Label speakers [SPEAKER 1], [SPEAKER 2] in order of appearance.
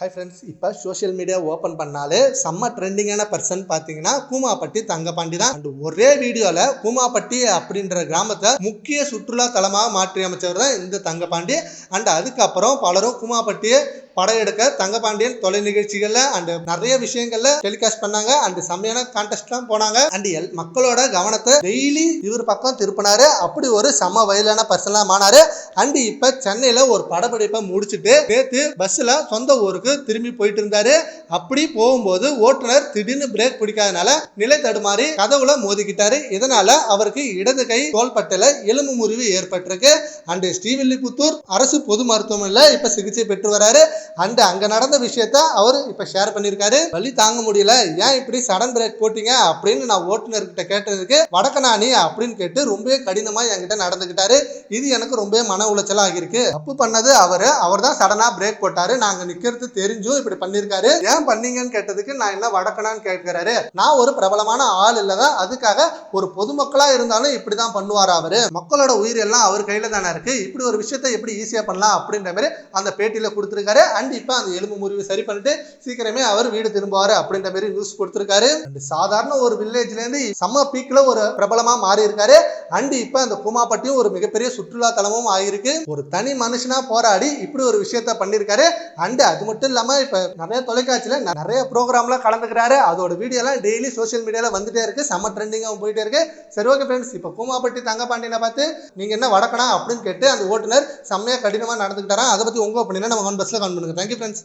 [SPEAKER 1] Hi friends இப்போ social media open பண்ணாலே செம்ம ட்ரெண்டிங்கான பர்சன் பார்த்தீங்கன்னா கூமாப்பட்டி தங்கப்பாண்டி தான். அண்ட் ஒரே வீடியோவில் கூமாப்பட்டி அப்படின்ற கிராமத்தை முக்கிய சுற்றுலா தலமாக மாற்றி அமைச்சவர் தான் இந்த தங்கப்பாண்டி. அண்ட் அதுக்கப்புறம் பலரும் கூமாப்பட்டியை படம் எடுக்க தங்கபாண்டியன் தொலை நிகழ்ச்சிகளில் அண்ட் நிறைய விஷயங்கள்ல டெலிகாஸ்ட் பண்ணாங்க. அண்ட் செம்மையான கான்டெஸ்ட்லாம் போனாங்க. அண்ட் எல் மக்களோட கவனத்தை டெய்லி இவர் பக்கம் திருப்பினாரு. அப்படி ஒரு செம்ம வயலான பர்சனாக மானாரு. அண்ட் இப்போ சென்னையில் ஒரு படப்பிடிப்பை முடிச்சுட்டு நேற்று பஸ்ஸில் சொந்த ஊருக்கு திரும்பி போயிட்டு இருந்தாரு அப்படி போகும்போது ஓட்டுநர் திடீர்னு பிரேக் பிடிக்காதனால நிலை தடுமாறி கதவுல மோதிக்கிட்டாரு. இதனால அவருக்கு இடது கை தோள்பட்டையில எலும்பு முறிவு ஏற்பட்டிருக்கு. அண்டு ஸ்ரீவில்லிபுத்தூர் அரசு பொது மருத்துவமனையில் இப்போ சிகிச்சை பெற்று வராரு. அண்டு அங்க நடந்த விஷயத்த அவர் இப்ப ஷேர் பண்ணியிருக்காரு. வழி தாங்க முடியல. ஏன் இப்படி சடன் பிரேக் போட்டீங்க? அப்படின்னு நான் ஓட்டுநர்கிட்ட கேட்டதுக்கு வடக்கனானி அப்படின்னு கேட்டு ரொம்பவே கடினமா என்கிட்ட நடந்துகிட்டாரு இது எனக்கு ரொம்ப மன உளைச்சலாக இருக்கு தப்பு பண்ணது அவரு. அவர் தான் சடனா பிரேக் போட்டாரு. நாங்க நிக்கிறது தெரிஞ்சும் இப்படி பண்ணிருக்காரு. ஏன் பண்ணீங்கன்னு கேட்டதுக்கு நான் என்ன வடக்கணான்னு கேட்கிறாரு. நான் ஒரு பிரபலமான ஆள் இல்லதான் அதுக்காக ஒரு பொதுமக்களா இருந்தாலும் இப்படிதான் பண்ணுவார் அவரு? மக்களோட உயிர் எல்லாம் அவர் கையில தானே இருக்கு. இப்படி ஒரு விஷயத்தை எப்படி ஈஸியா பண்ணலாம் அப்படின்ற மாதிரி அந்த பேட்டியில கொடுத்திருக்காரு. அண்ட் இப்போ அந்த எலும்பு முறிவு சரி பண்ணிட்டு சீக்கிரமே அவர் வீடு திரும்புவாரு அப்படின்ற மாதிரி நியூஸ் கொடுத்திருக்காரு. அண்ட் சாதாரண ஒரு வில்லேஜ்ல இருந்து செம்ம பீக்ல ஒரு பிரபலமா மாறி இருக்காரு அண்ட் இப்போ அந்த கூமாப்பட்டியும் ஒரு மிகப்பெரிய சுற்றுலா தலமும் ஆகியிருக்கு ஒரு தனி மனுஷனா போராடி இப்படி ஒரு விஷயத்த பண்ணிருக்காரு அண்ட் அது மட்டும் இல்லாம இப்ப நிறைய தொலைக்காட்சியில நிறைய ப்ரோக்ராம்லாம் கலந்துக்கிறாரு. அதோட வீடியோலாம் டெய்லி சோஷியல் மீடியால வந்துட்டே இருக்கு. செம்ம ட்ரெண்டிங்காகவும் போயிட்டே இருக்கு. சரி ஓகே ஃப்ரெண்ட்ஸ் இப்போ கூமாப்பட்டி தங்கப்பாண்டியனை பார்த்து நீங்க என்ன வடக்கணா அப்படின்னு கேட்டு அந்த ஓட்டுநர் செம்மையா கடினமா நடந்துக்கிட்டாரா அதை பத்தி உங்க அப்படின்னா நம்ம ஒன் பஸ்ல கான் பண்ணுங்க. Thank you friends